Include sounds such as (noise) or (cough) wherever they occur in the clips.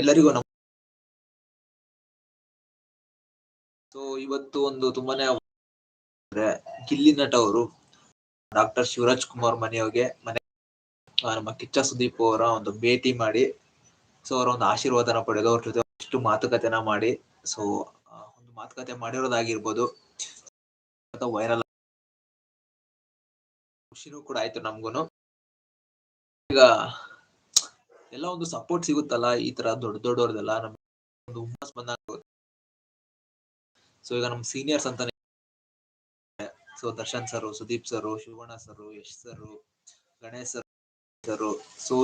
ಎಲ್ಲರಿಗೂ ನಮ್ ಸೊ, ಇವತ್ತು ಒಂದು ತುಂಬಾನೇ ಗಿಲ್ಲಿ ನಟ ಅವರು, ಡಾಕ್ಟರ್ ಶಿವರಾಜ್ ಕುಮಾರ್ ಮನೆಯವರಿಗೆ ಮನೆ ನಮ್ಮ ಕಿಚ್ಚ ಸುದೀಪ್ ಅವರ ಒಂದು ಭೇಟಿ ಮಾಡಿ, ಸೊ, ಅವರ ಒಂದು ಆಶೀರ್ವಾದನ ಪಡೆದು ಅವ್ರ ಜೊತೆ ಇಷ್ಟು ಮಾತುಕತೆನ ಮಾಡಿ, ಸೊ ಒಂದು ಮಾತುಕತೆ ಮಾಡಿರೋದಾಗಿರ್ಬೋದು. ವೈರಲ್ ಖುಷಿನೂ ಕೂಡ ಆಯ್ತು ನಮ್ಗೂನು. ಈಗ ಎಲ್ಲ ಒಂದು ಸಪೋರ್ಟ್ ಸಿಗುತ್ತಲ್ಲ ಈ ತರ ದೊಡ್ಡ ದೊಡ್ಡವ್ರದೆಲ್ಲ? ಒಂದು ಹುಮ್ಮಸ್ ಬಂದಾಗ ಸೊ ಈಗ ನಮ್ ಸೀನಿಯರ್ಸ್ ಅಂತಾನೆ so Darshan sir, Sudeep sir, Shivanna sir, Yash sir, Ganesh sir sir. So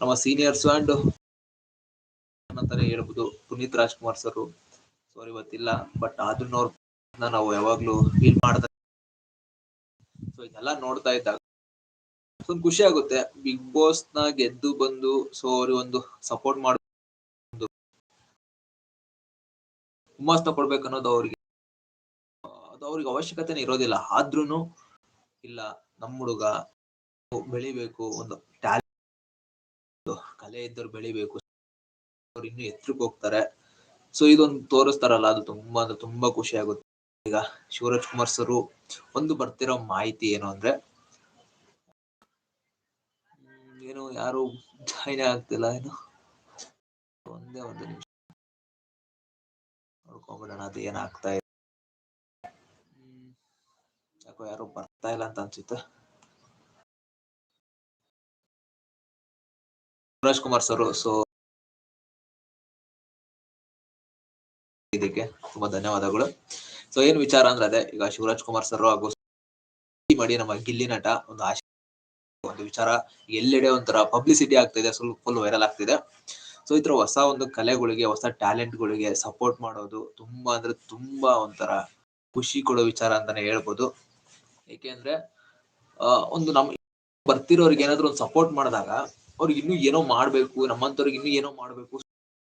ನಮ್ಮ ಸೀನಿಯರ್ಸ್ ಅಂಡ್ ಅಂತಾನೆ ಹೇಳ್ಬೋದು. ಪುನೀತ್ ರಾಜ್ಕುಮಾರ್ ಸರ್. ಸೊ ಇವತ್ತಿಲ್ಲ ಬಟ್ ಆದ್ರೂ ಅವ್ರ ನಾವು ಯಾವಾಗ್ಲೂ ಫೀಲ್ ಮಾಡ್ತಾ ಸೊ ಇದೆಲ್ಲ ನೋಡ್ತಾ ಇದ್ದಾಗ ಒಂದು ಖುಷಿ ಆಗುತ್ತೆ. ಬಿಗ್ ಬಾಸ್ನ ಗೆದ್ದು ಬಂದು ಸೊ ಅವ್ರಿಗೆ ಒಂದು ಸಪೋರ್ಟ್ ಮಾಡ ಹುಮ್ಮಸ್ನ ಕೊಡ್ಬೇಕು ಅನ್ನೋದು ಅವ್ರಿಗೆ. ಅದು ಅವ್ರಿಗೆ ಅವಶ್ಯಕತೆನೇ ಇರೋದಿಲ್ಲ. ಆದ್ರೂನು ಇಲ್ಲ ನಮ್ಮ ಹುಡುಗ ಬೆಳಿಬೇಕು, ಒಂದು ಟ್ಯಾಲೆಂಟ್ ಕಲೆ ಇದ್ದವ್ರು ಬೆಳಿಬೇಕು. ಅವ್ರು ಇನ್ನು ಎತ್ತರಕ್ಕೆ ಹೋಗ್ತಾರೆ. ಸೊ ಇದೊಂದು ತೋರಿಸ್ತಾರಲ್ಲ, ಅದು ತುಂಬಾ ಅಂದ್ರೆ ತುಂಬಾ ಖುಷಿ ಆಗುತ್ತೆ. ಈಗ ಶಿವರಾಜ್ ಕುಮಾರ್ ಸರ್ ಒಂದು ಬರ್ತಿರೋ ಮಾಹಿತಿ ಏನು ಅಂದ್ರೆ ಹ್ಮ್, ಏನು ಯಾರು ಜಾಯಿನ್ ಆಗ್ತಿಲ್ಲ, ಏನು. ಒಂದೇ ಒಂದು ನಿಮಿಷ. ನೋಡ್ಕೊಂಡ್ಬಿಡೋಣ ಅದು ಏನಾಗ್ತಾ ಇದೆ. ಯಾಕೋ ಯಾರು ಬರ್ತಾ ಇಲ್ಲ ಅಂತ ಅನ್ಸುತ್ತೆ. ಶಿವರಾಜ್ ಕುಮಾರ್ ಸರ್ ಸೊ ಇದಕ್ಕೆ ತುಂಬಾ ಧನ್ಯವಾದಗಳು. ಸೊ ಏನ್ ವಿಚಾರ ಅಂದ್ರೆ ಅದೇ, ಈಗ ಶಿವರಾಜ್ ಕುಮಾರ್ ಸರ್ ಹಾಗೂ ಮಾಡಿ ನಮ್ಮ ಗಿಲ್ಲಿ ನಟ ಒಂದು ಆಶೆ ಒಂದು ವಿಚಾರ ಎಲ್ಲೆಡೆ ಒಂಥರ ಪಬ್ಲಿಸಿಟಿ ಆಗ್ತಿದೆ ಸ್ವಲ್ಪ ಫುಲ್ ವೈರಲ್ ಆಗ್ತಿದೆ. ಸೊ ಈ ತರ ಹೊಸ ಒಂದು ಕಲೆಗಳಿಗೆ, ಹೊಸ ಟ್ಯಾಲೆಂಟ್ಗಳಿಗೆ ಸಪೋರ್ಟ್ ಮಾಡೋದು ತುಂಬಾ ಅಂದ್ರೆ ತುಂಬಾ ಒಂಥರ ಖುಷಿ ಕೊಡೋ ವಿಚಾರ ಅಂತಾನೆ ಹೇಳ್ಬೋದು. ಏಕೆಂದ್ರೆ ಒಂದು ನಮ್ ಬರ್ತಿರೋರಿಗೆ ಏನಾದ್ರು ಒಂದು ಸಪೋರ್ಟ್ ಮಾಡಿದಾಗ, ಅವ್ರಿಗೆ ಇನ್ನೂ ಏನೋ ಮಾಡ್ಬೇಕು ನಮ್ಮಂತವ್ರಿಗೆ ಇನ್ನೂ ಏನೋ ಮಾಡ್ಬೇಕು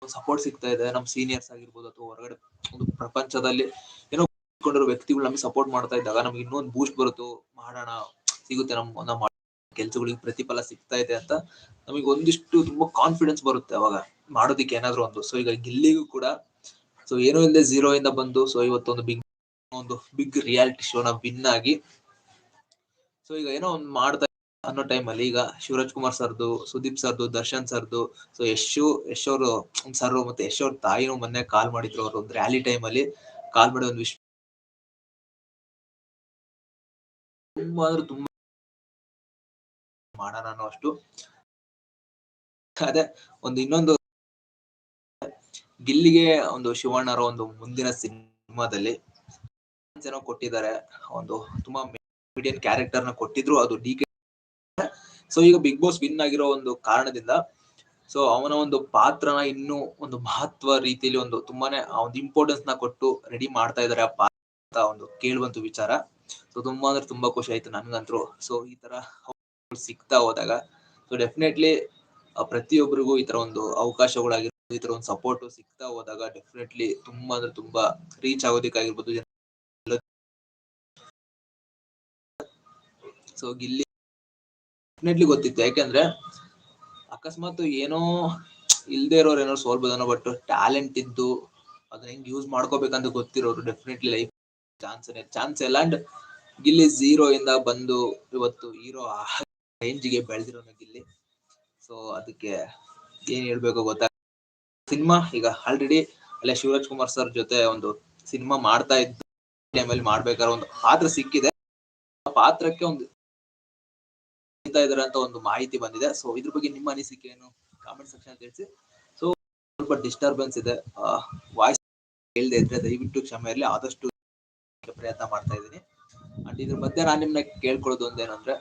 ಸಪೋರ್ಟ್ ಸಿಗ್ತಾ ಇದೆ. ನಮ್ ಸೀನಿಯರ್ಸ್ ಆಗಿರ್ಬೋದು ಅಥವಾ ಹೊರಗಡೆ ಒಂದು ಪ್ರಪಂಚದಲ್ಲಿ ಏನೋ ವ್ಯಕ್ತಿಗಳು ನಮಗೆ ಸಪೋರ್ಟ್ ಮಾಡ್ತಾ ಇದ್ದಾಗ ನಮ್ಗೆ ಇನ್ನೊಂದು ಬೂಸ್ಟ್ ಬರುತ್ತೋ, ಮಾಡೋಣ, ಸಿಗುತ್ತೆ ನಮ್ಮ ನಮ್ಮ ಕೆಲ್ಸಗಳಿಗೆ ಪ್ರತಿಫಲ ಸಿಗ್ತಾ ಇದೆ ಅಂತ ನಮಗೆ ಒಂದಿಷ್ಟು ತುಂಬಾ ಕಾನ್ಫಿಡೆನ್ಸ್ ಬರುತ್ತೆ ಅವಾಗ ಮಾಡೋದಿಕ್ಕೆ ಏನಾದ್ರು ಒಂದು. ಸೊ ಈಗ ಗಿಲ್ಲಿಗೂ ಕೂಡ ಸೊ ಏನೋ ಇಲ್ಲದೆ ಝೀರೋ ಇಂದ ಬಂದು ಸೊ ಇವತ್ತೊಂದು ಬಿಗ್ ಒಂದು ಬಿಗ್ ರಿಯಾಲಿಟಿ ಶೋನ ವಿನ್ ಆಗಿ ಸೊ ಈಗ ಏನೋ ಒಂದು ಮಾಡ್ತಾ ಅನ್ನೋ ಟೈಮ್ ಅಲ್ಲಿ ಈಗ ಶಿವರಾಜ್ ಕುಮಾರ್ ಸರ್ದು, ಸುದೀಪ್ ಸರ್ದು, ದರ್ಶನ್ ಸರ್ದು ಸೊ ಯಶು, ಯಶ್ ಅವರು ಸರ್ ಮತ್ತೆ ಯಶ್ ಅವ್ರ ತಾಯಿನೂ ಮೊನ್ನೆ ಕಾಲ್ ಮಾಡಿದ್ರು ಅವರು ಒಂದು ರ್ಯಾಲಿ ಟೈಮ್ ಅಲ್ಲಿ. ಕಾಲ್ ಮಾಡಿ ಒಂದು ವಿಶ್ ತುಂಬಾ ಅಂದ್ರೆ ತುಂಬಾ ಮಾಡೋಣ ಅನ್ನೋ ಅಷ್ಟು ಅದೇ ಒಂದು ಇನ್ನೊಂದು ಗಿಲ್ಲಿಗೆ ಒಂದು ಶಿವಣ್ಣರ ಒಂದು ಮುಂದಿನ ಸಿನಿಮಾದಲ್ಲಿ ಕೊಟ್ಟಿದ್ದಾರೆ. ಒಂದು ತುಂಬಾ ಮೀಡಿಯನ್ ಕ್ಯಾರೆಕ್ಟರ್ನ ಕೊಟ್ಟಿದ್ರು. ಅದು ಡಿ ಕೆ ಸೊ ಈಗ ಬಿಗ್ ಬಾಸ್ ವಿನ್ ಆಗಿರೋ ಒಂದು ಕಾರಣದಿಂದ ಸೊ ಅವನ ಒಂದು ಪಾತ್ರನ ಇನ್ನೂ ಒಂದು ಮಹತ್ವ ರೀತಿಯಲ್ಲಿ ಒಂದು ತುಂಬಾನೇ ಒಂದು ಇಂಪಾರ್ಟೆನ್ಸ್ನ ಕೊಟ್ಟು ರೆಡಿ ಮಾಡ್ತಾ ಇದಾರೆ ಆ ಪಾತ್ರ ಒಂದು ಕೇಳುವಂತ ವಿಚಾರ. ಸೊ ತುಂಬಾ ಅಂದ್ರೆ ತುಂಬಾ ಖುಷಿ ಆಯ್ತು ನನ್ಗಂತೂ. ಸೊ ಈ ತರ ಸಿಗ್ತಾ ಹೋದಾಗ ಸೊ ಡೆಫಿನೆಟ್ಲಿ ಪ್ರತಿಯೊಬ್ಬರಿಗೂ ಈ ತರ ಒಂದು ಅವಕಾಶಗಳಾಗಿರ್ಬೋದು, ಈ ತರ ಒಂದು ಸಪೋರ್ಟ್ ಸಿಗ್ತಾ ಹೋದಾಗ ಡೆಫಿನೆಟ್ಲಿ ತುಂಬಾ ಅಂದ್ರೆ ತುಂಬಾ ರೀಚ್ ಆಗೋದಕ್ಕಾಗಿರ್ಬೋದು ಸೊ ಗಿಲ್ಲಿ ಡೆಫಿನೆಟ್ಲಿ ಗೊತ್ತಿತ್ತು. ಯಾಕೆಂದ್ರೆ, ಅಕಸ್ಮಾತ್ ಏನೋ ಇಲ್ದೆ ಇರೋರು ಏನೋ ಸೋಲ್ಬೋದನೋ ಬಟ್ ಟ್ಯಾಲೆಂಟ್ ಇದ್ದು ಅದನ್ನ ಹೆಂಗ್ ಯೂಸ್ ಮಾಡ್ಕೋಬೇಕಂತ ಗೊತ್ತಿರೋರು ಡೆಫಿನೆಟ್ಲಿ ಲೈಫ್ ಚಾನ್ಸ್ ಚಾನ್ಸ್ ಇಲ್ಲ. ಅಂಡ್ ಗಿಲ್ಲಿ ಝೀರೋ ಇಂದ ಬಂದು ಇವತ್ತು ಹೀರೋ ರೇಂಜ್ಗೆ ಬೆಳೆದಿರೋ ಇಲ್ಲಿ. ಸೊ ಅದಕ್ಕೆ ಏನ್ ಹೇಳ್ಬೇಕು ಗೊತ್ತಾ? ಸಿನಿಮಾ, ಈಗ ಆಲ್ರೆಡಿ ಅಲ್ಲೇ ಶಿವರಾಜ್ ಕುಮಾರ್ ಸರ್ ಜೊತೆ ಒಂದು ಸಿನಿಮಾ ಮಾಡ್ತಾ ಇದ್ದ ಟೈಮಲ್ಲಿ ಮಾಡ್ಬೇಕಾದ್ರೆ ಒಂದು ಪಾತ್ರ ಸಿಕ್ಕಿದೆ. ಪಾತ್ರಕ್ಕೆ ಒಂದು ಇದಾರೆ ಅಂತ ಒಂದು ಮಾಹಿತಿ ಬಂದಿದೆ. ಸೊ ಇದ್ರ ಬಗ್ಗೆ ನಿಮ್ಮ ಅನಿಸಿಕೆ ಏನು? ಕಾಮೆಂಟ್ ಸೆಕ್ಷನ್ ತಿಳಿಸಿ. ಸೊ ಸ್ವಲ್ಪ ಡಿಸ್ಟರ್ಬೆನ್ಸ್ ಇದೆ. ವಾಯ್ಸ್ ಹೇಳ್ದೆ ಇದ್ರೆ ದಯವಿಟ್ಟು ಕ್ಷಮೆ ಇರಲಿ. ಆದಷ್ಟು ಪ್ರಯತ್ನ ಮಾಡ್ತಾ ಇದ್ದೀನಿ. ಅಂಡ್ ಇದ್ರ ಮಧ್ಯೆ ನಾನು ನಿಮ್ನ ಕೇಳ್ಕೊಳ್ಳೋದು ಒಂದೇನಂದ್ರೆ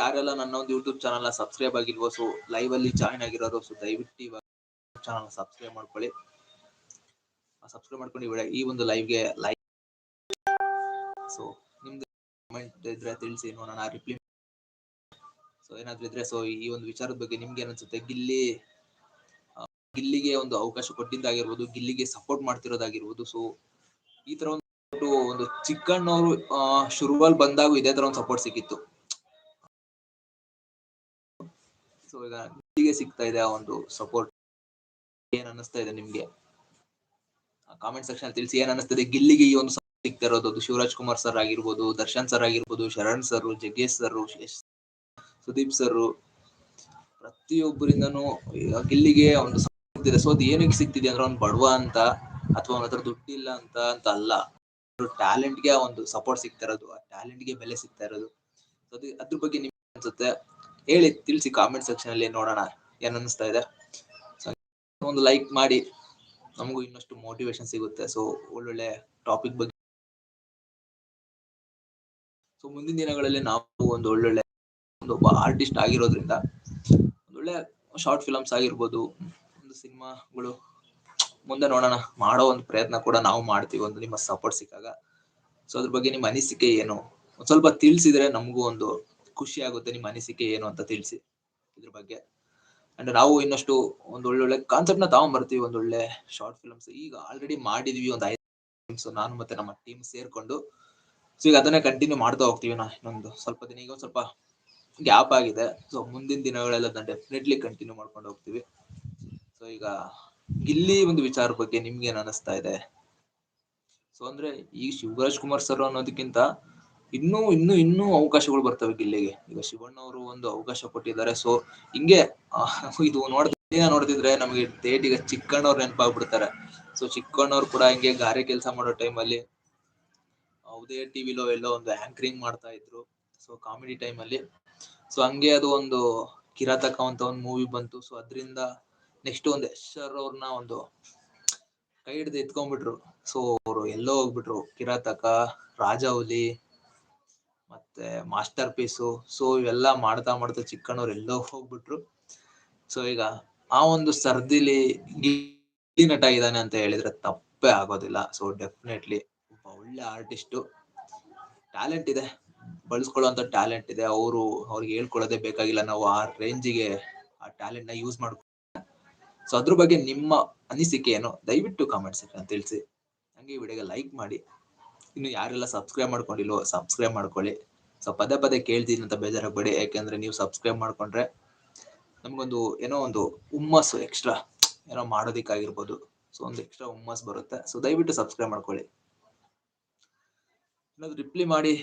ಯಾರೆಲ್ಲ ನನ್ನ ಒಂದು ಯೂಟ್ಯೂಬ್ ಚಾನಲ್ ಸಬ್ಸ್ಕ್ರೈಬ್ ಆಗಿಲ್ವೋ ಸೊ ಲೈವ್ ಅಲ್ಲಿ ಜಾಯ್ನ್ ಆಗಿರೋರು ಸೊ ದಯವಿಟ್ಟು ಇವಾಗ ಚಾನಲ್ ಸಬ್ಸ್ಕ್ರೈಬ್ ಮಾಡ್ಕೊಳ್ಳಿ. ಸಬ್ಸ್ಕ್ರೈಬ್ ಮಾಡ್ಕೊಂಡು ಇವಾಗ ಈ ಒಂದು ಲೈವ್ಗೆ ಲೈಕ್ ಸೊ ನಿಮ್ದು ಕಮೆಂಟ್ ಇದ್ರೆ ತಿಳಿಸಿ ನಾನು ರಿಪ್ಲೈ ಸೊ ಏನಾದ್ರು ಇದ್ರೆ ಸೊ ಈ ಒಂದು ವಿಚಾರದ ಬಗ್ಗೆ ನಿಮ್ಗೆ ಏನನ್ಸುತ್ತೆ ಗಿಲ್ಲಿ ಗಿಲ್ಲಿಗೆ ಒಂದು ಅವಕಾಶ ಕೊಟ್ಟಿದ್ದಾಗಿರ್ಬೋದು, ಗಿಲ್ಲಿಗೆ ಸಪೋರ್ಟ್ ಮಾಡ್ತಿರೋದಾಗಿರ್ಬೋದು ಸೊ ಈ ತರ ಒಂದು ಒಂದು ಚಿಕ್ಕಣ್ಣವರು ಶುರುವಲ್ಲಿ ಬಂದಾಗ ಇದೇ ತರ ಒಂದು ಸಪೋರ್ಟ್ ಸಿಕ್ಕಿತ್ತು. ಸೊ ಈಗ ನಿಮಗೆ ಸಿಗ್ತಾ ಇದೆ ಆ ಒಂದು ಸಪೋರ್ಟ್ ಏನ್ ಅನಿಸ್ತಾ ಇದೆ ನಿಮ್ಗೆ? ಕಾಮೆಂಟ್ ಸೆಕ್ಷನ್ ತಿಳಿಸಿ ಏನ್ ಅನಿಸ್ತದೆ ಗಿಲ್ಲಿಗೆ ಈ ಒಂದು ಸಿಗ್ತಾ ಇರೋದು ಅದು ಶಿವರಾಜ್ ಕುಮಾರ್ ಸರ್ ಆಗಿರ್ಬೋದು, ದರ್ಶನ್ ಸರ್ ಆಗಿರ್ಬೋದು, Sharan sir Jaggesh sir Sudeep sir ಪ್ರತಿಯೊಬ್ಬರಿಂದನು ಗಿಲ್ಲಿಗೆ ಒಂದು ಸಿಗ್ತಿದೆ. ಸೊ ಅದು ಏನಕ್ಕೆ ಸಿಗ್ತಿದೆ ಅಂದ್ರೆ ಒಂದು ಬಡವ ಅಂತ ಅಥವಾ ಅವನ ಹತ್ರ ದುಡ್ಡಿಲ್ಲ ಅಂತ ಅಂತ ಅಲ್ಲ. ಟ್ಯಾಲೆಂಟ್ಗೆ ಒಂದು ಸಪೋರ್ಟ್ ಸಿಗ್ತಾ ಇರೋದು, ಆ ಟ್ಯಾಲೆಂಟ್ಗೆ ಬೆಲೆ ಸಿಗ್ತಾ ಇರೋದು. ಅದ್ರ ಬಗ್ಗೆ ನಿಮ್ಗೆ ಅನ್ಸುತ್ತೆ? ಹೇಳಿ, ತಿಳಿಸಿ ಕಾಮೆಂಟ್ ಸೆಕ್ಷನ್ ಅಲ್ಲಿ ನೋಡೋಣ, ಏನ್ ಅನ್ನಿಸ್ತಾ ಇದೆ. ಒಂದು ಲೈಕ್ ಮಾಡಿ, ನಮಗೂ ಇನ್ನಷ್ಟು ಮೋಟಿವೇಶನ್ ಸಿಗುತ್ತೆ. ಸೊ ಒಳ್ಳೊಳ್ಳೆ ಟಾಪಿಕ್ ಬಗ್ಗೆ. ಸೊ ಮುಂದಿನ ದಿನಗಳಲ್ಲಿ ನಾವು ಒಂದು ಒಳ್ಳೊಳ್ಳೆ ಒಬ್ಬ ಆರ್ಟಿಸ್ಟ್ ಆಗಿರೋದ್ರಿಂದ ಒಳ್ಳೆ ಶಾರ್ಟ್ ಫಿಲಮ್ಸ್ ಆಗಿರ್ಬೋದು, ಒಂದು ಸಿನಿಮಾಗಳು ಮುಂದೆ ನೋಡೋಣ, ಮಾಡೋ ಒಂದು ಪ್ರಯತ್ನ ಕೂಡ ನಾವು ಮಾಡ್ತೀವಿ, ಒಂದು ನಿಮ್ಮ ಸಪೋರ್ಟ್ ಸಿಕ್ಕಾಗ. ಸೊ ಅದ್ರ ಬಗ್ಗೆ ನಿಮ್ಮ ಅನಿಸಿಕೆ ಏನು? ಸ್ವಲ್ಪ ತಿಳಿಸಿದ್ರೆ ನಮಗೂ ಒಂದು ಖುಷಿ ಆಗುತ್ತೆ ನಿಮ್ಮ ಅನಿಸಿಕೆ ಏನು ಅಂತ ತಿಳಿಸಿ ಇದ್ರ ಬಗ್ಗೆ. ಅಂಡ್ ನಾವು ಇನ್ನಷ್ಟು ಒಂದು ಒಳ್ಳೊಳ್ಳೆ ಕಾನ್ಸೆಪ್ಟ್ನ ತಗೊಂಡ್ಬರ್ತೀವಿ ಒಳ್ಳೆ ಶಾರ್ಟ್ ಫಿಲ್ಮ್ಸ್ ಈಗ ಆಲ್ರೆಡಿ ಮಾಡಿದ್ವಿ ಒಂದು ಐದು ನಾನು ಮತ್ತೆ ನಮ್ಮ ಟೀಮ್ ಸೇರ್ಕೊಂಡು. ಸೊ ಈಗ ಅದನ್ನೇ ಕಂಟಿನ್ಯೂ ಮಾಡ್ತಾ ಹೋಗ್ತೀವಿ ನಾ ಇನ್ನೊಂದು ಸ್ವಲ್ಪ ದಿನ. ಈಗ ಸ್ವಲ್ಪ ಗ್ಯಾಪ್ ಆಗಿದೆ. ಸೊ ಮುಂದಿನ ದಿನಗಳೆಲ್ಲ ಅದನ್ನ ಡೆಫಿನೆಟ್ಲಿ ಕಂಟಿನ್ಯೂ ಮಾಡ್ಕೊಂಡು ಹೋಗ್ತೀವಿ. ಸೊ ಈಗ ಇಲ್ಲಿ ಒಂದು ವಿಚಾರ ಬಗ್ಗೆ ನಿಮ್ಗೆ ಏನ್ ಅನಿಸ್ತಾ ಇದೆ? ಸೊ ಅಂದ್ರೆ ಈ ಶಿವರಾಜ್ ಕುಮಾರ್ ಸರ್ ಅನ್ನೋದಕ್ಕಿಂತ ಇನ್ನೂ ಇನ್ನೂ ಇನ್ನೂ ಅವಕಾಶಗಳು ಬರ್ತವೆ ಗಿಲ್ಲಿಗೆ ಈಗ ಶಿವಣ್ಣ ಅವರು ಒಂದು ಅವಕಾಶ ಕೊಟ್ಟಿದ್ದಾರೆ. ಸೊ ಹಿಂಗೆ ಇದು ನೋಡ್ತಾ ನೋಡ್ತಿದ್ರೆ ನಮಗೆ ಡೇಟ್ ಈಗ ಚಿಕ್ಕಣ್ಣವ್ರು ನೆನಪಾಗ್ಬಿಡ್ತಾರೆ. ಸೊ ಚಿಕ್ಕಣ್ಣವ್ರು ಕೂಡ ಹಿಂಗೆ ಗಾರೆ ಕೆಲಸ ಮಾಡೋ ಟೈಮಲ್ಲಿ ಯಾವುದೇ ಟಿವಿಲೋ ಎಲ್ಲೋ ಒಂದು ಆಂಕರಿಂಗ್ ಮಾಡ್ತಾ ಇದ್ರು. ಸೊ ಕಾಮಿಡಿ ಟೈಮಲ್ಲಿ ಸೊ ಹಂಗೆ ಅದು ಒಂದು ಕಿರಾತಕ ಅಂತ ಒಂದು ಮೂವಿ ಬಂತು. ಸೊ ಅದರಿಂದ ನೆಕ್ಸ್ಟ್ ಒಂದು ಯಶ್ ಅವ್ರನ್ನ ಒಂದು ಕೈ ಹಿಡ್ದು ಎತ್ಕೊಂಡ್ಬಿಟ್ರು. ಸೊ ಅವರು ಎಲ್ಲೋ ಹೋಗ್ಬಿಟ್ರು. ಕಿರಾತಕ ರಾಜಾಹುಲಿ ಮತ್ತೆ ಮಾಸ್ಟರ್ ಪೀಸು ಸೊ ಇವೆಲ್ಲ ಮಾಡ್ತಾ ಮಾಡ್ತಾ ಚಿಕ್ಕಣ್ಣವ್ರು ಎಲ್ಲೋ ಹೋಗ್ಬಿಟ್ರು. ಸೊ ಈಗ ಆ ಒಂದು ಸರ್ದಿಲಿ ನಟ ಇದ್ದಾನೆ ಅಂತ ಹೇಳಿದ್ರೆ ತಪ್ಪೇ ಆಗೋದಿಲ್ಲ. ಸೊ ಡೆಫಿನೆಟ್ಲಿ ಒಬ್ಬ ಒಳ್ಳೆ ಆರ್ಟಿಸ್ಟು ಟ್ಯಾಲೆಂಟ್ ಇದೆ. ಬಳಸ್ಕೊಳ್ಳುವಂತ ಟ್ಯಾಲೆಂಟ್ ಇದೆ. ಅವರು ಅವ್ರಿಗೆ ಹೇಳ್ಕೊಳ್ಳೋದೇ ಬೇಕಾಗಿಲ್ಲ. ನಾವು ಆ ರೇಂಜಿಗೆ ಆ ಟ್ಯಾಲೆಂಟ್ನ ಯೂಸ್ ಮಾಡ್ಕೊ ಸೊ ಅದ್ರ ಬಗ್ಗೆ ನಿಮ್ಮ ಅನಿಸಿಕೆ ಏನು? ದಯವಿಟ್ಟು ಕಾಮೆಂಟ್ ಸೆಕ್ಷನ್ ತಿಳಿಸಿ. ಹಂಗೆ ಈ ವಿಡಿಯೋಗೆ ಲೈಕ್ ಮಾಡಿ. ಇನ್ನು ಯಾರೆಲ್ಲ ಸಬ್ಸ್ಕ್ರೈಬ್ ಮಾಡ್ಕೊಂಡಿಲ್ವೋ ಸಬ್ಸ್ಕ್ರೈಬ್ ಮಾಡ್ಕೊಳ್ಳಿ. ಸೊ ಪದೇ ಪದೇ ಕೇಳ್ತೀನಿ ಅಂತ ಬೇಜಾರಾಗಬೇಡಿ. ಯಾಕೆಂದ್ರೆ ನೀವು ಸಬ್ಸ್ಕ್ರೈಬ್ ಮಾಡ್ಕೊಂಡ್ರೆ ನಮಗೊಂದು ಏನೋ ಒಂದು ಹುಮ್ಮಸ್ಸು ಎಕ್ಸ್ಟ್ರಾ ಏನೋ ಮಾಡೋದಿಕ್ಕಾಗಿರ್ಬೋದು. ಸೊ ಒಂದು ಎಕ್ಸ್ಟ್ರಾ ಹುಮ್ಮಸ್ ಬರುತ್ತೆ. ಸೊ ದಯವಿಟ್ಟು ಸಬ್ಸ್ಕ್ರೈಬ್ ಮಾಡ್ಕೊಳ್ಳಿ. ಏನಾದ್ರು ರಿಪ್ಲೈ ಮಾಡಿ.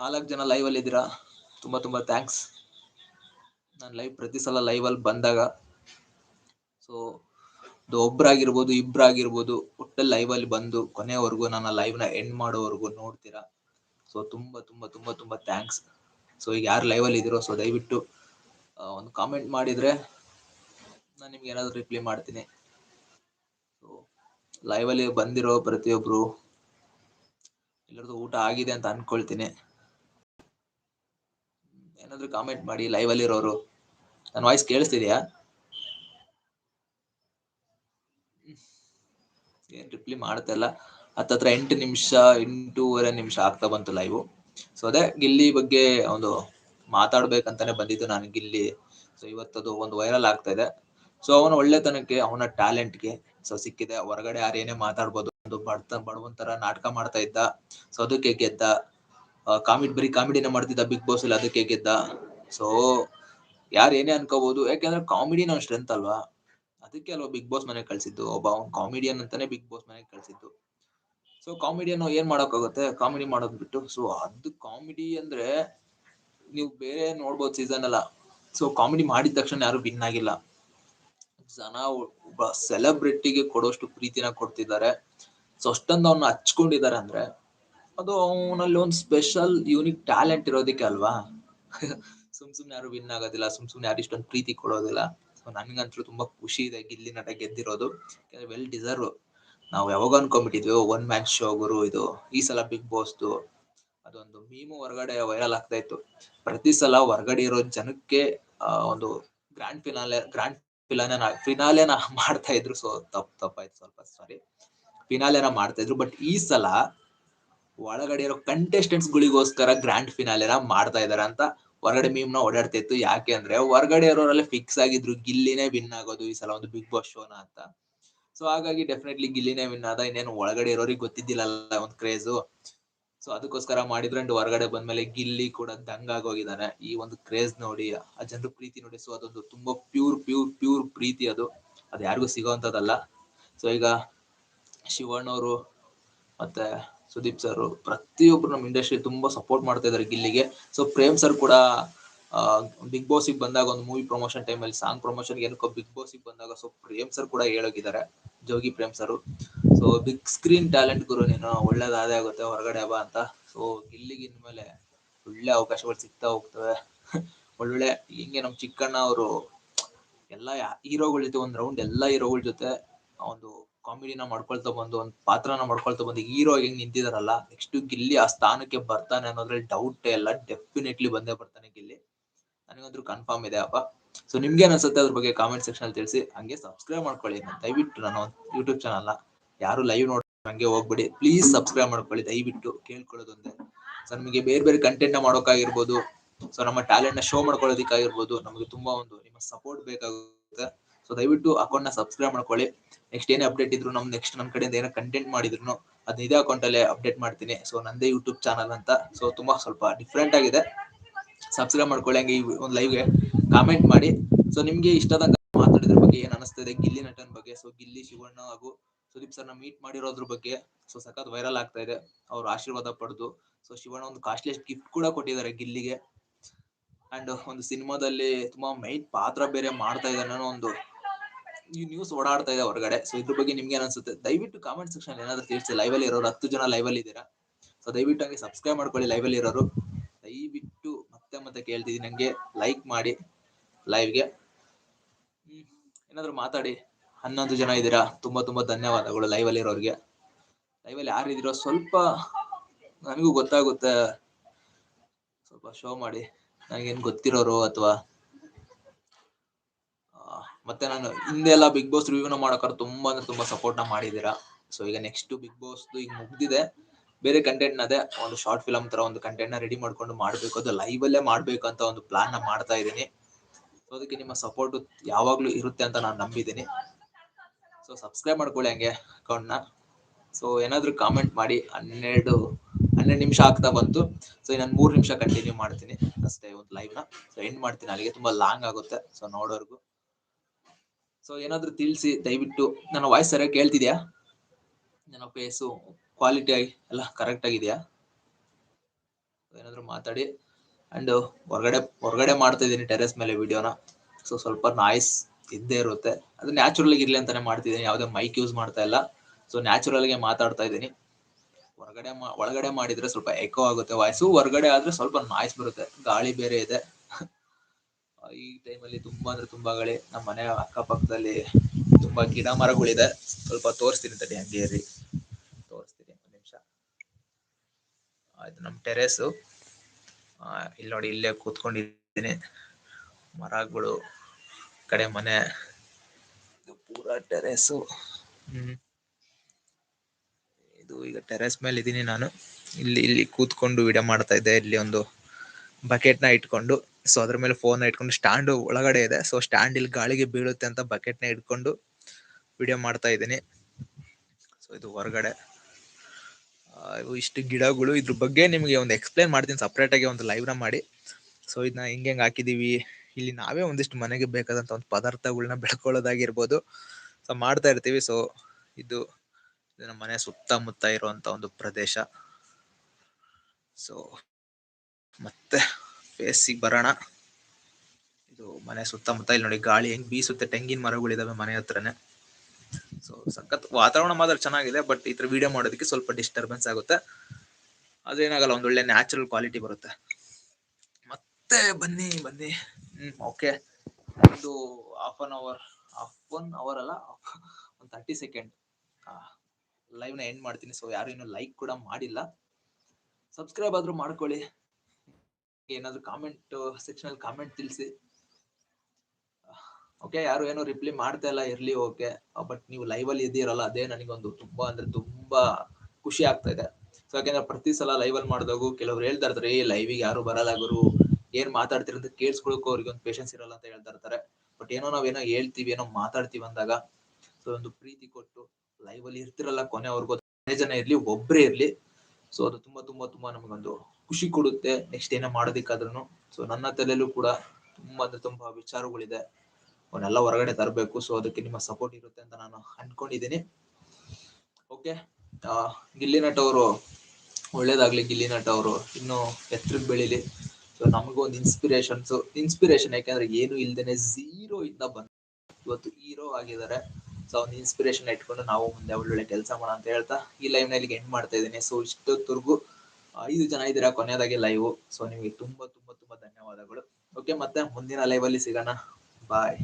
ನಾಲ್ಕು ಜನ ಲೈವ್ ಅಲ್ಲಿ ಇದ್ದೀರಾ? ತುಂಬಾ ತುಂಬಾ ಥ್ಯಾಂಕ್ಸ್ ನಾನು ಲೈವ್ ಪ್ರತಿ ಸಲ ಲೈವ್ ಅಲ್ಲಿ ಬಂದಾಗ. ಸೊ ಒಬ್ರಾಗಿರ್ಬೋದು, ಇಬ್ರಾಗಿರ್ಬೋದು ಒಟ್ಟಲ್ಲಿ ಲೈವ್ ಅಲ್ಲಿ ಬಂದು ಕೊನೆವರೆಗೂ ನನ್ನ ಲೈವ್ನ ಎಂಡ್ ಮಾಡೋವರೆಗೂ ನೋಡ್ತೀರಾ? ಸೊ ತುಂಬಾ ತುಂಬಾ ತುಂಬಾ ತುಂಬಾ ಥ್ಯಾಂಕ್ಸ್ ಸೊ ಈಗ ಯಾರು ಲೈವ್ ಅಲ್ಲಿ ಇದ್ದೀರೋ ಸೊ ದಯವಿಟ್ಟು ಒಂದು ಕಾಮೆಂಟ್ ಮಾಡಿದ್ರೆ ನಾನು ನಿಮ್ಗೆ ಏನಾದ್ರು ರಿಪ್ಲೈ ಮಾಡ್ತೀನಿ. ಸೊ ಲೈವ್ ಅಲ್ಲಿ ಬಂದಿರೋ ಪ್ರತಿಯೊಬ್ರು ಎಲ್ಲರದು ಊಟ ಆಗಿದೆ ಅಂತ ಅನ್ಕೊಳ್ತೀನಿ. ಏನಾದ್ರು ಕಾಮೆಂಟ್ ಮಾಡಿ ಲೈವ್ ಅಲ್ಲಿರೋರು ನನ್ನ ವಾಯ್ಸ್ ಕೇಳಿಸ್ತಿದ್ಯಾ? ಏನ್ ರಿಪ್ಲೈ ಮಾಡ್ತಾ ಇಲ್ಲ ಹತ್ತತ್ರ ಎಂಟು ನಿಮಿಷ, ಎಂಟೂವರೆ ನಿಮಿಷ ಆಗ್ತಾ ಬಂತು ಲೈವ್ ಸೊ ಅದೇ ಗಿಲ್ಲಿ ಬಗ್ಗೆ ಒಂದು ಮಾತಾಡ್ಬೇಕಂತಾನೆ ಬಂದಿದ್ದು ನಾನು ಗಿಲ್ಲಿ. ಸೊ ಇವತ್ತದು ಒಂದು ವೈರಲ್ ಆಗ್ತಾ ಇದೆ. ಸೊ ಅವನ ಒಳ್ಳೆತನಕ್ಕೆ, ಅವನ ಟ್ಯಾಲೆಂಟ್ಗೆ ಸೊ ಸಿಕ್ಕಿದೆ. ಹೊರಗಡೆ ಯಾರು ಏನೇ ಮಾತಾಡ್ಬೋದು, ಒಂದು ಬಡ್ತ, ಬಡವಂತರ ನಾಟಕ ಮಾಡ್ತಾ ಇದ್ದ. ಸೊ ಅದಕ್ಕೆ ಗೆದ್ದ. ಕಾಮಿಡಿ ಬರೀ ಕಾಮಿಡಿನ ಮಾಡ್ತಿದ್ದ ಬಿಗ್ ಬಾಸ್ ಅಲ್ಲಿ ಅದಕ್ಕೆ ಗೆದ್ದ. ಸೊ ಯಾರು ಏನೇ ಅನ್ಕೋಬಹುದು ಯಾಕೆಂದ್ರೆ ಕಾಮಿಡಿ ನಾವು ಸ್ಟ್ರೆಂತ್ ಅಲ್ವಾ? ಅದಕ್ಕೆ ಅಲ್ವಾ ಬಿಗ್ ಬಾಸ್ ಮನೆಗೆ ಕಳ್ಸಿದ್ದು. ಒಬ್ಬ ಅವ್ನ್ ಕಾಮಿಡಿಯನ್ ಅಂತಾನೆ ಬಿಗ್ ಬಾಸ್ ಮನೆಗೆ ಕಳ್ಸಿದ್ದು. ಸೊ ಕಾಮಿಡಿಯನ್ ಏನ್ ಮಾಡೋಕ್ಕಾಗುತ್ತೆ? ಕಾಮಿಡಿ ಮಾಡೋದ್ ಬಿಟ್ಟು. ಸೊ ಅದು ಕಾಮಿಡಿ ಅಂದ್ರೆ ನೀವು ಬೇರೆ ನೋಡ್ಬೋದು ಸೀಸನ್ ಅಲ್ಲ ಸೊ ಕಾಮಿಡಿ ಮಾಡಿದ ತಕ್ಷಣ ಯಾರು ವಿನ್ ಆಗಿಲ್ಲ. ಜನ ಒಬ್ಬ ಸೆಲೆಬ್ರಿಟಿಗೆ ಕೊಡೋಷ್ಟು ಪ್ರೀತಿನ ಕೊಡ್ತಿದ್ದಾರೆ. ಸೊ ಅಷ್ಟೊಂದು ಅವ್ನ ಹಚ್ಕೊಂಡಿದ್ದಾರೆ ಅಂದ್ರೆ ಅದು ಅವನಲ್ಲಿ ಒಂದು ಸ್ಪೆಷಲ್ ಯೂನಿಕ್ ಟ್ಯಾಲೆಂಟ್ ಇರೋದಕ್ಕೆ ಅಲ್ವಾ? (laughs) ಸುಮ್ ಸುಮ್ನೆ ಯಾರು ವಿನ್ ಆಗೋದಿಲ್ಲ. ಸುಮ್ ಸುಮ್ನೆ ಯಾರು ಇಷ್ಟೊಂದು ಪ್ರೀತಿ ಕೊಡೋದಿಲ್ಲ. ಸೊ ನನ್ಗಂತೂ ತುಂಬಾ ಖುಷಿ ಇದೆ ಗಿಲ್ಲಿ ನಟ ಗೆದ್ದಿರೋದು. ವೆಲ್ ಡಿಸರ್ವ್ ನಾವು ಯಾವಾಗ ಅನ್ಕೊಂಡ್ಬಿಟ್ಟಿದ್ವಿ ಒನ್ ಮ್ಯಾನ್ ಶೋ ಗುರು ಇದು. ಈ ಸಲ ಬಿಗ್ ಬಾಸ್ದು ಅದೊಂದು ಮೀಮು ಹೊರಗಡೆ ವೈರಲ್ ಆಗ್ತಾ ಇತ್ತು. ಪ್ರತಿ ಸಲ ಹೊರಗಡೆ ಇರೋ ಜನಕ್ಕೆ ಒಂದು ಗ್ರ್ಯಾಂಡ್ ಫಿನಾಲೆ ಗ್ರ್ಯಾಂಡ್ ಫಿನಾಲೆನ ಫಿನಾಲೆನ ಮಾಡ್ತಾ ಇದ್ರು. ಸೊ ತಪ್ಪ, ತಪ್ಪಾಯ್ತು ಸ್ವಲ್ಪ ಸಾರಿ ಫಿನಾಲೆನ ಮಾಡ್ತಾ ಇದ್ರು. ಬಟ್ ಈ ಸಲ ಒಳಗಡೆ ಇರೋ ಕಂಟೆಸ್ಟೆಂಟ್ಸ್ ಗಳಿಗೋಸ್ಕರ ಗ್ರ್ಯಾಂಡ್ ಫಿನಾಲೆನ ಮಾಡ್ತಾ ಇದಾರೆ ಅಂತ ಹೊರಗಡೆ ಮೀಮ್ನ ಓಡಾಡ್ತಾ ಇತ್ತು. ಯಾಕೆ ಅಂದ್ರೆ ಹೊರಗಡೆ ಇರೋರೆಲ್ಲ ಫಿಕ್ಸ್ ಆಗಿದ್ರು. ಗಿಲ್ಲಿನೇ ವಿನ್ ಆಗೋದು ಈ ಸಲ ಒಂದು ಬಿಗ್ ಬಾಸ್ ಶೋನ ಅಂತ. ಸೊ ಹಾಗಾಗಿ ಡೆಫಿನೆಟ್ಲಿ ಗಿಲ್ಲಿನೇ ವಿನ್ ಆದ. ಇನ್ನೇನು ಒಳಗಡೆ ಇರೋರಿಗೆ ಗೊತ್ತಿದ್ದಿಲ್ಲಲ್ಲ ಒಂದು ಕ್ರೇಜು ಸೊ ಅದಕ್ಕೋಸ್ಕರ ಮಾಡಿದ್ರು ಅಂಡ್ ಹೊರಗಡೆ ಬಂದ್ಮೇಲೆ ಗಿಲ್ಲಿ ಕೂಡ ದಂಗಾಗಿ ಹೋಗಿದ್ದಾನೆ ಈ ಒಂದು ಕ್ರೇಜ್ ನೋಡಿ, ಆ ಜನರ ಪ್ರೀತಿ ನೋಡಿ. ಸೊ ಅದೊಂದು ತುಂಬಾ ಪ್ಯೂರ್ ಪ್ಯೂರ್ ಪ್ಯೂರ್ ಪ್ರೀತಿ ಅದು. ಅದು ಯಾರಿಗೂ ಸಿಗೋವಂಥದ್ದಲ್ಲ. ಸೊ ಈಗ ಶಿವಣ್ಣವರು ಮತ್ತೆ ಸುದೀಪ್ ಸರ್ ಪ್ರತಿಯೊಬ್ರು ನಮ್ಮ ಇಂಡಸ್ಟ್ರಿ ತುಂಬಾ ಸಪೋರ್ಟ್ ಮಾಡ್ತಾ ಇದಾರೆ ಗಿಲ್ಲಿಗೆ. ಸೊ ಪ್ರೇಮ್ ಸರ್ ಕೂಡ ಬಿಗ್ ಬಾಸ್ ಬಂದಾಗ ಒಂದು ಮೂವಿ ಪ್ರಮೋಷನ್ ಟೈಮ್ ಅಲ್ಲಿ ಸಾಂಗ್ ಪ್ರಮೋಷನ್ ಏನಕ್ಕೋ ಬಿಗ್ ಬಾಸ್ ಬಂದಾಗ ಸೊ ಪ್ರೇಮ್ ಸರ್ ಕೂಡ ಹೇಳೋಗಿದ್ದಾರೆ. Jogi Prem sir so big screen talent ಗುರು, ನೀನು ಒಳ್ಳೇದಾದೇ ಆಗುತ್ತೆ, ಹೊರಗಡೆ ಬಾ ಅಂತ. ಸೊ ಗಿಲ್ಲಿಗೆ ಇನ್ಮೇಲೆ ಒಳ್ಳೆ ಅವಕಾಶಗಳು ಸಿಗ್ತಾ ಹೋಗ್ತವೆ. ಒಳ್ಳೆ ಹಿಂಗೆ ನಮ್ ಚಿಕ್ಕಣ್ಣ ಅವರು, ಎಲ್ಲಾ ಹೀರೋಗಳ ಜೊತೆ ಒಂದ್ ರೌಂಡ್ ಎಲ್ಲಾ ಹೀರೋಗಳ ಜೊತೆ ಒಂದು ಕಾಮಿಡಿನ ಮಾಡ್ಕೊಳ್ತಾ ಬಂದು, ಒಂದ್ ಪಾತ್ರನ ಮಾಡ್ಕೊಳ್ತಾ ಬಂದು ಹೀರೋ ಹೆಂಗ್ ನಿಂತಿದಾರಲ್ಲ ನೆಕ್ಸ್ಟ್ ಗಿಲ್ಲಿ ಆ ಸ್ಥಾನಕ್ಕೆ ಬರ್ತಾನೆ ಅನ್ನೋದ್ರಲ್ಲಿ ಡೌಟ್ ಎಲ್ಲ ಡೆಫಿನೆಟ್ಲಿ ಬಂದೇ ಬರ್ತಾನೆ ಗಿಲ್ಲಿ. ನನಗಂತೂ ಕನ್ಫರ್ಮ್ ಇದೆ ಅಪ್ಪ. ಸೊ ನಿಮ್ಗೆ ಅನ್ಸುತ್ತೆ ಅದ್ರ ಬಗ್ಗೆ ಕಾಮೆಂಟ್ ಸೆಕ್ಷನ್ ಅಲ್ಲಿ ತಿಳಿಸಿ. ಹಂಗೆ ಸಬ್ಸ್ಕ್ರೈಬ್ ಮಾಡ್ಕೊಳ್ಳಿ. ದಯವಿಟ್ಟು ನಾನು ಯೂಟ್ಯೂಬ್ ಚಾನಲ್ ಯಾರು ಲೈವ್ ನೋಡ್ ಹಂಗೆ ಹೋಗ್ಬಿಡಿ. ಪ್ಲೀಸ್ ಸಬ್ಸ್ಕ್ರೈಬ್ ಮಾಡ್ಕೊಳ್ಳಿ. ದಯವಿಟ್ಟು ಕೇಳ್ಕೊಳ್ಳೋದೊಂದೇ. ಸೊ ನಮಗೆ ಬೇರೆ ಬೇರೆ ಕಂಟೆಂಟ್ ಮಾಡೋಕ್ಕಾಗಿರ್ಬೋದು. ಸೊ ನಮ್ಮ ಟ್ಯಾಲೆಂಟ್ನ ಶೋ ಮಾಡ್ಕೊಳ್ಳೋದಕ್ಕಾಗಿರ್ಬೋದು. ನಮಗೆ ತುಂಬಾ ಒಂದು ನಿಮ್ಮ ಸಪೋರ್ಟ್ ಬೇಕಾಗುತ್ತೆ. ಸೊ ದಯವಿಟ್ಟು ಅಕೌಂಟ್ನ ಸಬ್ಸ್ಕ್ರೈಬ್ ಮಾಡ್ಕೊಳ್ಳಿ. ನೆಕ್ಸ್ಟ್ ಏನೇ ಅಪ್ಡೇಟ್ ಇದ್ರು ನಮ್ ನೆಕ್ಸ್ಟ್ ನಮ್ ಕಡೆಯಿಂದ ಏನೋ ಕಂಟೆಂಟ್ ಮಾಡಿದ್ರು ಅದ್ ಇದೇ ಅಕೌಂಟ್ ಅಲ್ಲೇ ಅಪ್ಡೇಟ್ ಮಾಡ್ತೀನಿ. ಸೊ ನಂದೇ ಯೂಟ್ಯೂಬ್ ಚಾನಲ್ ಅಂತ. ಸೊ ತುಂಬಾ ಸ್ವಲ್ಪ ಡಿಫ್ರೆಂಟ್ ಆಗಿದೆ. ಸಬ್ಸ್ಕ್ರೈಬ್ ಮಾಡ್ಕೊಳ್ಳಿ ಹಂಗೆ ಈ ಒಂದು ಲೈವ್ಗೆ ಕಾಮೆಂಟ್ ಮಾಡಿ. ಸೊ ನಿಮ್ಗೆ ಇಷ್ಟದಂಗ ಮಾತಾಡಿದ್ರ ಬಗ್ಗೆ ಏನ್ ಅನಿಸ್ತದೆ? ಗಿಲ್ಲಿ ನಟನ್ ಬಗ್ಗೆ ಸೊ ಗಿಲ್ಲಿ, ಶಿವಣ್ಣ ಹಾಗೂ ಸುದೀಪ್ ಸರ್ನ ಮೀಟ್ ಮಾಡಿರೋದ್ರ ಬಗ್ಗೆ ಸೊ ಸಖತ್ ವೈರಲ್ ಆಗ್ತಾ ಇದೆ. ಅವ್ರ ಆಶೀರ್ವಾದ ಪಡೆದು. ಸೊ ಶಿವಣ್ಣ ಒಂದು ಕಾಸ್ಟ್ಲಿಯಸ್ಟ್ ಗಿಫ್ಟ್ ಕೂಡ ಕೊಟ್ಟಿದ್ದಾರೆ ಗಿಲ್ಲಿಗೆ. ಅಂಡ್ ಒಂದು ಸಿನಿಮಾದಲ್ಲಿ ತುಂಬಾ ಮೈನ್ ಪಾತ್ರ ಬೇರೆ ಮಾಡ್ತಾ ಇದ್ದಾನೆ ಅನ್ನೋ ಒಂದು ಈ ನ್ಯೂಸ್ ಓಡಾಡ್ತಾ ಇದೆ ಹೊರಗಡೆ. ಸೊ ಇದ್ರ ಬಗ್ಗೆ ನಿಮ್ಗೆ ಅನ್ಸುತ್ತೆ? ದಯವಿಟ್ಟು ಕಾಮೆಂಟ್ ಸೆಕ್ಷನ್ ಏನಾದ್ರು ತಿಳಿಸಿ. ಲೈವ್ ಅಲ್ಲಿ ಇರೋರು ಹತ್ತು ಜನ ಲೈವ್ ಅಲ್ಲಿ ಇದ್ದೀರಾ? ಸೊ ದಯವಿಟ್ಟು ಹಂಗೆ ಸಬ್ಸ್ಕ್ರೈಬ್ ಮಾಡ್ಕೊಳ್ಳಿ ಲೈವ್ ಅಲ್ಲಿ ಇರೋರು. ದಯವಿಟ್ಟು ಮತ್ತೆ ಮತ್ತೆ ಕೇಳ್ತಿದ್ದೀನಿ ನಂಗೆ ಲೈಕ್ ಮಾಡಿ ಲೈವ್ಗೆ ಏನಾದ್ರು ಮಾತಾಡಿ. ಹನ್ನೊಂದು ಜನ ಇದ್ದೀರಾ? ತುಂಬಾ ತುಂಬಾ ಧನ್ಯವಾದಗಳು ಲೈವ್ ಅಲ್ಲಿ ಇರೋರಿಗೆ. ಲೈವ್ ಅಲ್ಲಿ ಯಾರು ಇದ್ದೀರೋ ಸ್ವಲ್ಪ ನನಗೂ ಗೊತ್ತಾಗುತ್ತೆ. ಸ್ವಲ್ಪ ಶೋ ಮಾಡಿ. ನನಗೇನು ಗೊತ್ತಿರೋರು ಅಥವಾ ಮತ್ತೆ ನಾನು ಹಿಂದೆಲ್ಲ ಬಿಗ್ ಬಾಸ್ ರಿವ್ಯೂನ ಮಾಡೋಕಾರ ತುಂಬಾ ಅಂದ್ರೆ ತುಂಬಾ ಸಪೋರ್ಟ್ನ ಮಾಡಿದೀರಾ. ಸೊ ಈಗ ನೆಕ್ಸ್ಟ್ ಬಿಗ್ ಬಾಸ್ ಈಗ ಮುಗ್ದಿದೆ. ಬೇರೆ ಕಂಟೆಂಟ್ ಅದೇ ಒಂದು ಶಾರ್ಟ್ ಫಿಲಮ್ ತರ ಒಂದು ಕಂಟೆಂಟ್ನ ರೆಡಿ ಮಾಡ್ಕೊಂಡು ಮಾಡ್ಬೇಕು. ಅದು ಲೈವ್ ಅಲ್ಲೇ ಮಾಡ್ಬೇಕು ಅಂತ ಒಂದು ಪ್ಲಾನ್ನ ಮಾಡ್ತಾ ಇದ್ದೀನಿ. ಸೊ ಅದಕ್ಕೆ ನಿಮ್ಮ ಸಪೋರ್ಟ್ ಯಾವಾಗ್ಲೂ ಇರುತ್ತೆ ಅಂತ ನಾನು ನಂಬಿದ್ದೀನಿ. ಸೊ ಸಬ್ಸ್ಕ್ರೈಬ್ ಮಾಡ್ಕೊಳ್ಳಿ ಹಂಗೆ ನ. ಸೊ ಏನಾದರೂ ಕಾಮೆಂಟ್ ಮಾಡಿ ಹನ್ನೆರಡು ಹನ್ನೆರಡು ನಿಮಿಷ ಆಗ್ತಾ ಬಂತು. ಸೊ ನಾನು ಮೂರು ನಿಮಿಷ ಕಂಟಿನ್ಯೂ ಮಾಡ್ತೀನಿ. ಅಷ್ಟೇ ಒಂದು ಲೈವ್ನ. ಸೊ ಎಂಡ್ ಮಾಡ್ತೀನಿ. ಅಲ್ಲಿಗೆ ತುಂಬಾ ಲಾಂಗ್ ಆಗುತ್ತೆ. ಸೊ ನೋಡೋರ್ಗು. ಸೊ ಏನಾದ್ರೂ ತಿಳಿಸಿ, ದಯವಿಟ್ಟು ನನ್ನ ವಾಯ್ಸ್ ಸರಿಯಾಗಿ ಕೇಳ್ತಿದ್ಯಾ? ನನ್ನ ಫೇಸು ಕ್ವಾಲಿಟಿ ಆಗಿ ಎಲ್ಲ ಕರೆಕ್ಟ್ ಆಗಿದೆಯಾ? ಏನಾದ್ರೂ ಮಾತಾಡಿ. ಅಂಡ್ ಹೊರಗಡೆ ಹೊರಗಡೆ ಮಾಡ್ತಾ ಇದ್ದೀನಿ ಟೆರೆಸ್ ಮೇಲೆ ವಿಡಿಯೋನ ಸೊ ಸ್ವಲ್ಪ ನಾಯ್ಸ್ ಇದ್ದೇ ಇರುತ್ತೆ. ಅದು ನ್ಯಾಚುರಲ್ ಇರ್ಲಿ ಅಂತಾನೆ ಮಾಡ್ತಿದ್ದೀನಿ. ಯಾವುದೇ ಮೈಕ್ ಯೂಸ್ ಮಾಡ್ತಾ ಇಲ್ಲ. ಸೊ ನ್ಯಾಚುರಲ್ಗೆ ಮಾತಾಡ್ತಾ ಇದ್ದೀನಿ. ಹೊರಗಡೆ ಒಳಗಡೆ ಮಾಡಿದ್ರೆ ಸ್ವಲ್ಪ ಎಕೋ ಆಗುತ್ತೆ ವಾಯ್ಸು ಹೊರಗಡೆ ಆದ್ರೆ ಸ್ವಲ್ಪ ನಾಯ್ಸ್ ಬರುತ್ತೆ. ಗಾಳಿ ಬೇರೆ ಇದೆ. ಈ ಟೈಮಲ್ಲಿ ತುಂಬಾ ಅಂದ್ರೆ ತುಂಬಾ ಗಳೆ. ನಮ್ಮ ಮನೆ ಅಕ್ಕಪಕ್ಕದಲ್ಲಿ ತುಂಬಾ ಗಿಡ ಮರಗಳಿದೆ. ಸ್ವಲ್ಪ ತೋರಿಸ್ತೀನಿ ತಡಿ ಹಂಗೆ ರೀ ತೋರಿಸ್ತೀನಿ ಒಂದು ನಿಮಿಷ. ಆಯ್ತು ನಮ್ಮ ಟೆರೇಸು ಇಲ್ಲಿ ನೋಡಿ ಇಲ್ಲೇ ಕೂತ್ಕೊಂಡಿದ್ದೀನಿ. ಮರಗಳು ಕಡೆ ಮನೆ. ಇದು ಪೂರಾ ಟೆರೇಸು ಹ್ಮ್. ಇದು ಈಗ ಟೆರೇಸ್ ಮೇಲೆ ಇದ್ದೀನಿ ನಾನು. ಇಲ್ಲಿ ಇಲ್ಲಿ ಕೂತ್ಕೊಂಡು ವಿಡಿಯೋ ಮಾಡ್ತಾ ಇದ್ದೆ. ಇಲ್ಲಿ ಒಂದು ಬಕೆಟ್ನ ಇಟ್ಕೊಂಡು. ಸೊ ಅದ್ರ ಮೇಲೆ ಫೋನ್ ಇಟ್ಕೊಂಡು ಸ್ಟ್ಯಾಂಡ್ ಒಳಗಡೆ ಇದೆ. ಸೊ ಸ್ಟ್ಯಾಂಡ್ ಇಲ್ಲಿ ಗಾಳಿಗೆ ಬೀಳುತ್ತೆ ಅಂತ ಬಕೆಟ್ನ ಇಟ್ಕೊಂಡು ವಿಡಿಯೋ ಮಾಡ್ತಾ ಇದ್ದೀನಿ. ಸೊ ಇದು ಹೊರಗಡೆ. ಇಷ್ಟು ಗಿಡಗಳು. ಇದ್ರ ಬಗ್ಗೆ ನಿಮಗೆ ಒಂದು ಎಕ್ಸ್ಪ್ಲೈನ್ ಮಾಡ್ತೀನಿ ಸಪ್ರೇಟ್ ಆಗಿ ಒಂದು ಲೈವ್ನ ಮಾಡಿ. ಸೊ ಇದನ್ನ ಹೆಂಗೆ ಹೆಂಗೆ ಹಾಕಿದೀವಿ. ಇಲ್ಲಿ ನಾವೇ ಒಂದಿಷ್ಟು ಮನೆಗೆ ಬೇಕಾದಂತ ಒಂದು ಪದಾರ್ಥಗಳನ್ನ ಬೆಳ್ಕೊಳ್ಳೋದಾಗಿರ್ಬೋದು. ಸೊ ಮಾಡ್ತಾ ಇರ್ತೀವಿ. ಸೊ ಇದು ನಮ್ಮ ಮನೆ ಸುತ್ತಮುತ್ತ ಇರುವಂತ ಒಂದು ಪ್ರದೇಶ. ಸೊ ಮತ್ತೆ ಫೇಸಿಗೆ ಬರೋಣ. ಇದು ಮನೆ ಸುತ್ತಮುತ್ತ ಇಲ್ಲಿ ನೋಡಿ ಗಾಳಿ ಹೆಂಗ್ ಬೀಸುತ್ತೆ, ತೆಂಗಿನ ಮರಗಳಿದಾವೆ ಮನೆ ಹತ್ರನೇ. ಸೊ ಸಖತ್ ವಾತಾವರಣ ಮಾತ್ರ ಚೆನ್ನಾಗಿದೆ ಬಟ್ ಈ ತರ ವಿಡಿಯೋ ಮಾಡೋದಕ್ಕೆ ಸ್ವಲ್ಪ ಡಿಸ್ಟರ್ಬೆನ್ಸ್ ಆಗುತ್ತೆ. ಅದೇನಾಗಲ್ಲ ಒಂದೊಳ್ಳೆ ನ್ಯಾಚುರಲ್ ಕ್ವಾಲಿಟಿ ಬರುತ್ತೆ. ಮತ್ತೆ ಬನ್ನಿ ಬನ್ನಿ. ಹ್ಮ್ ಓಕೆ ಒಂದು half an hour half one hour ಅಲ್ಲ, ಒಂದು ತರ್ಟಿ ಸೆಕೆಂಡ್ ಲೈವ್ನ ಎಂಡ್ ಮಾಡ್ತೀನಿ. ಸೊ ಯಾರು ಇನ್ನು ಲೈಕ್ ಕೂಡ ಮಾಡಿಲ್ಲ. ಸಬ್ಸ್ಕ್ರೈಬ್ ಆದ್ರೂ ಮಾಡ್ಕೊಳ್ಳಿ. ಏನಾದ್ರು ಕಾಮೆಂಟ್ ಸೆಕ್ಷನ್ ಅಲ್ಲಿ ಕಾಮೆಂಟ್ ತಿಳಿಸಿ. ಓಕೆ ಯಾರು ಏನು ರಿಪ್ಲೈ ಮಾಡ್ತಾ ಇಲ್ಲ, ಇರ್ಲಿ ಓಕೆ ಬಟ್ ನೀವು ಲೈವ್ ಅಲ್ಲಿ ಇದ್ದೀರಲ್ಲ, ಅದೇ ನನಗೊಂದು ತುಂಬಾ ಅಂದ್ರೆ ತುಂಬಾ ಖುಷಿ ಆಗ್ತಾ ಇದೆ. ಸೊ ಯಾಕೆಂದ್ರೆ ಪ್ರತಿ ಸಲ ಲೈವ್ ಅಲ್ಲಿ ಮಾಡಿದಾಗ ಕೆಲವ್ರು ಹೇಳ್ತಾ ಇರ್ತಾರೆ, ಏ ಲೈವಿಗೆ ಯಾರು ಬರಲ್ಲ ಗುರು. ಏನ್ ಮಾತಾಡ್ತೀರ ಅಂತ ಕೇಳಿಸ್ಕೊಳಕ್ಕೂ ಅವ್ರಿಗೆ ಒಂದು ಪೇಷನ್ಸ್ ಇರಲ್ಲ ಅಂತ ಹೇಳ್ತಾ ಇರ್ತಾರೆ. ಬಟ್ ಏನೋ ನಾವೇನೋ ಹೇಳ್ತೀವಿ, ಏನೋ ಮಾತಾಡ್ತೀವಿ ಅಂದಾಗ ಸೊ ಒಂದು ಪ್ರೀತಿ ಕೊಟ್ಟು ಲೈವ್ ಅಲ್ಲಿ ಇರ್ತಿರಲ್ಲ ಕೊನೆವರೆಗೂ ಜನ ಇರ್ಲಿ, ಒಬ್ರೇ ಇರ್ಲಿ. ಸೊ ಅದು ತುಂಬಾ ತುಂಬಾ ತುಂಬಾ ನಮಗೊಂದು ಖುಷಿ ಕೊಡುತ್ತೆ ನೆಕ್ಸ್ಟ್ ಏನೋ ಮಾಡೋದಕ್ಕಾದ್ರೂ ಸೊ ನನ್ನ ತಲೆಯಲ್ಲೂ ಕೂಡ ತುಂಬಾ ಅಂದ್ರೆ ತುಂಬಾ ವಿಚಾರಗಳಿದೆ. ಅವನ್ನೆಲ್ಲ ಹೊರಗಡೆ ತರಬೇಕು. ಸೊ ಅದಕ್ಕೆ ನಿಮ್ಮ ಸಪೋರ್ಟ್ ಇರುತ್ತೆ ಅಂತ ನಾನು ಅನ್ಕೊಂಡಿದ್ದೀನಿ. ಓಕೆ ಗಿಲ್ಲಿ ನಟ್ ಅವರು, ಒಳ್ಳೇದಾಗ್ಲಿ ಗಿಲ್ಲಿ ನಟ್ ಅವರು. ಇನ್ನು ಎತ್ತರಕ್ಕೆ ಬೆಳಿಲಿ. ಸೊ ನಮಗೂ ಒಂದು ಇನ್ಸ್ಪಿರೇಷನ್ಸ್ ಇನ್ಸ್ಪಿರೇಷನ್ ಯಾಕಂದ್ರೆ ಏನು ಇಲ್ದೇನೆ ಝೀರೋ ಇಂದ ಬಂದ ಇವತ್ತು ಹೀರೋ ಆಗಿದ್ದಾರೆ. ಸೊ ಅವ್ನ ಇನ್ಸ್ಪಿರೇಷನ್ ಇಟ್ಕೊಂಡು ನಾವು ಮುಂದೆ ಒಳ್ಳೊಳ್ಳೆ ಕೆಲಸ ಮಾಡೋಣ ಅಂತ ಹೇಳ್ತಾ ಈ ಲೈವ್ನಲ್ಲಿ ಎಂಡ್ ಮಾಡ್ತಾ ಇದ್ದೀನಿ. ಸೊ ಇಷ್ಟೊತ್ತವರೆಗೂ ಐದು ಜನ ಇದ್ದೀರಾ ಕೊನೆಯದಾಗಿ ಲೈವ್ ಸೊ ನಿಮಗೆ ತುಂಬಾ ತುಂಬಾ ತುಂಬಾ ಧನ್ಯವಾದಗಳು. ಓಕೆ ಮತ್ತೆ ಮುಂದಿನ ಲೈವ್ ಅಲ್ಲಿ ಸಿಗೋಣ. ಬಾಯ್